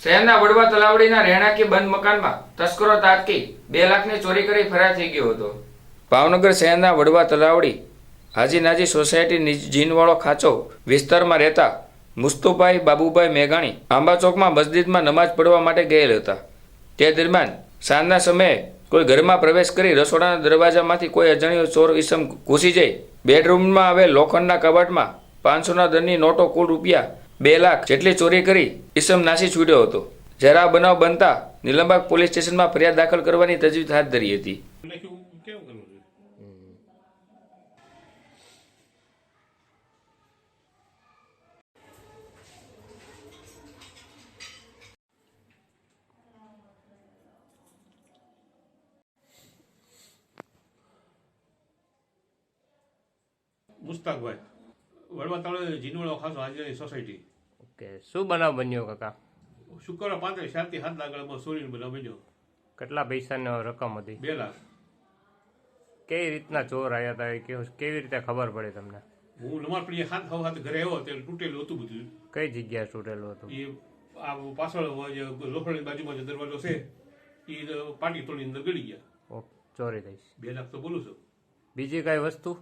શહેરના વડવા તલાવડીના રહેણાંકી બંધ મકાનમાં તસ્કરો તાટકી બે લાખની ચોરી કરી ફરાર થઈ ગયો હતો. ભાવનગર શહેરના વડવા તલાવડી હાજી નાજી સોસાયટી જીનવાળો ખાંચો વિસ્તારમાં રહેતા મુસ્તુભાઈ બાબુભાઈ મેઘાણી આંબા ચોકમાં મસ્જિદમાં નમાજ પઢવા માટે ગયેલ હતા. તે દરમિયાન સાંજના સમયે કોઈ ઘરમાં પ્રવેશ કરી રસોડાના દરવાજામાંથી કોઈ અજાણ્યો ચોર ઈસમ ઘૂસી જઈ બેડરૂમમાં આવેલ લોખંડના કબાટમાં પાંચસોના દરની નોટો કુલ રૂપિયા બે લાખ જેટલી ચોરી કરી ઈસમ નાસી છૂટ્યો હતો. જ્યારે આ બનાવ બનતા નિલંબાગ પોલીસ સ્ટેશનમાં ફરિયાદ દાખલ કરવાની તજવીજ હાથ ધરી હતી. મુસ્તાકભાઈ. વડવા તાળે જીનવાળો ખાસો હાજરી સોસાયટી ઓકે શું બનાવ બન્યો કાકા? શુક્રવાર પાંત્રીસ સાતથી સાત લાખ સોરીનો બનાવ બન્યો. કેટલા પૈસાની રકમ હતી? બે લાખ. કેવી રીતના ચોર આવ્યા હતા એ કેવી રીતે ખબર પડે તમને? હું નમાર પડીએ હાથ હવ હાથ ઘરે આવ્યો ત્યારે તૂટેલું હતું બધું. કઈ જગ્યાએ તૂટેલું હતું? એ આ પાછળ લોખંડની બાજુમાં જે દરવાજો છે એ પાટી તોડી અંદર ગળી ગયા. ચોરી થઈ. બે લાખ તો બોલું છું. બીજી કઈ વસ્તુ?